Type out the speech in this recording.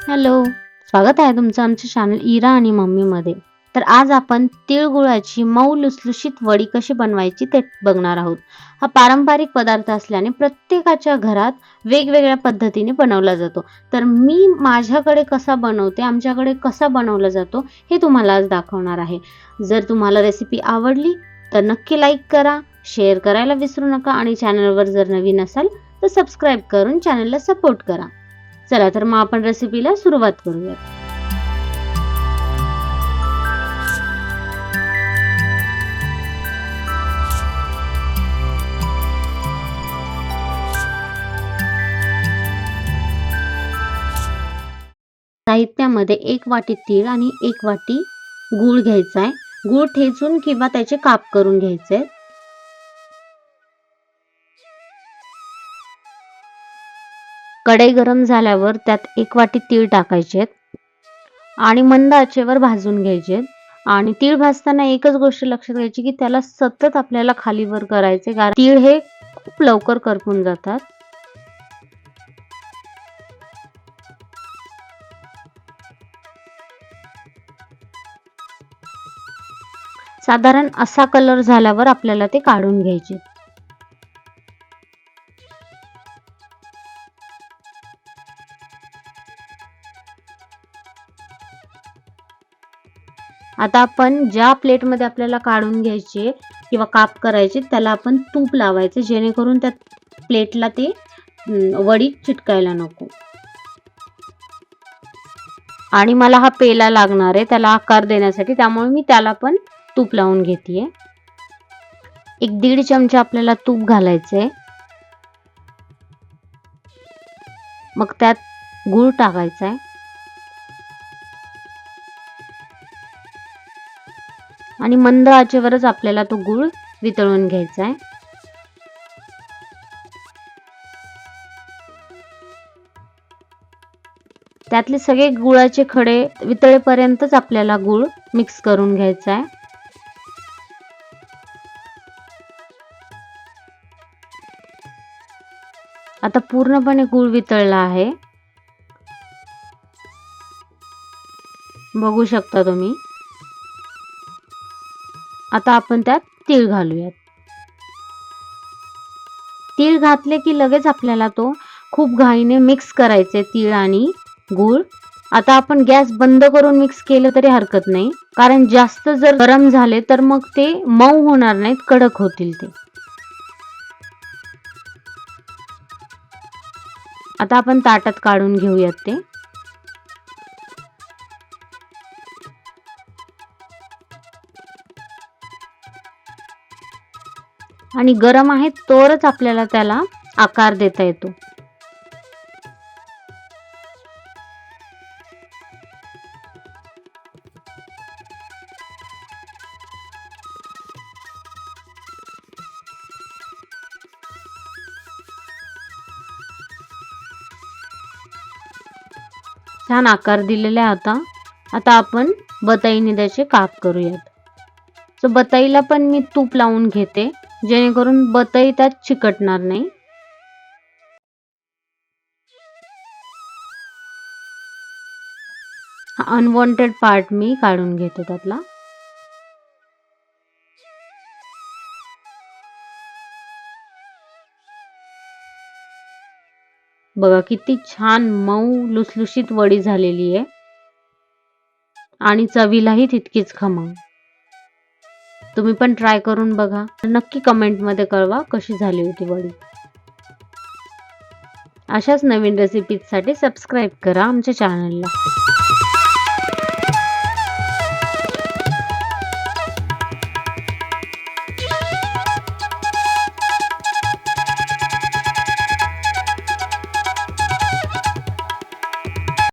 Hello स्वागत आहे तुमचं आमच्या चॅनल इरा आणि मम्मीमध्ये. तर आज आपण तिळगुळाची मऊ लुसलुशीत वडी कशी बनवायची ते बघणार आहोत. हा पारंपरिक पदार्थ असल्याने प्रत्येकाच्या घरात वेगवेगळ्या पद्धतीने बनवला जातो. तर मी माझ्याकडे कसा बनवते आमच्याकडे कसा बनवला जातो हे तुम्हाला आज दाखवणार आहे. जर तुम्हाला रेसिपी आवडली तर नक्की लाईक करा शेअर करायला विसरू नका आणि चॅनलवर जर नवीन असाल तर सबस्क्राईब करून चॅनलला सपोर्ट करा. चला तर मग आपण रेसिपीला सुरुवात करूया साहित्यामध्ये एक वाटी तीळ आणि एक वाटी गूळ घ्यायचा आहे गूळ ठेचून किंवा त्याचे काप करून घ्यायचे कढई गरम झाल्यावर त्यात एक वाटी तीळ टाकायचे आणि मंद आचेवर भाजून घ्यायचे. आणि तीळ भाजताना एकच गोष्ट लक्षात घ्यायची की त्याला सतत आपल्याला खालीवर करायचे कारण तीळ हे खूप लवकर करपून जातात. साधारण असा कलर झाल्यावर आपल्याला ते काढून घ्यायचे. आता आपण ज्या प्लेटमध्ये आपल्याला काढून घ्यायचे किंवा काप करायचे त्याला आपण तूप लावायचे जेणेकरून त्या प्लेटला ते वडी चिटकायला नको. आणि मला हा पेला लागणार आहे त्याला आकार देण्यासाठी त्यामुळे मी त्याला पण तूप लावून घेते एक दीड चमचा आपल्याला तूप घालायचं आहे मग त्यात गूळ टाकायचा आहे आणि मंद आचेवरच आपल्याला तो गूळ वितळून घ्यायचा आहे. त्यातले सगळे गुळाचे खडे वितळेपर्यंतच आपल्याला गूळ मिक्स करून घ्यायचा आहे. आता पूर्णपणे गूळ वितळला आहे. बघू शकता तुम्ही. आता आपण त्यात तीळ घालूयात. तीळ घातले की लगेच आपल्याला तो खूप घाईने मिक्स करायचे तीळ आणि गूळ. आता आपण गॅस बंद करून मिक्स केलं तरी हरकत नाही. कारण जास्त जर गरम झाले तर मग ते मऊ होणार नाहीत कडक होतील ते. आता आपण ताटात काढून घेऊयात ते. आणि गरम आहे तरच आपल्याला त्याला आकार देता येतो. छान आकार दिलेला आहे आता. आता आपण बताईने त्याचे काप करूयात. सो बताईला पण मी तूप लावून घेते. जेणेकरून बतई त्यात चिकटणार नाही. अनवॉन्टेड पार्ट मी काढून घेते त्यातला. बघा किती छान मऊ लुसलुशीत वडी झालेली आहे. आणि चवीलाही तितकीच खमंग. तुम्ही पण ट्राय करून बघा. नक्की कमेंटमध्ये कळवा कशी झाली होती वडी. अशाच नवीन रेसिपीजसाठी सबस्क्राईब करा आमच्या चॅनलला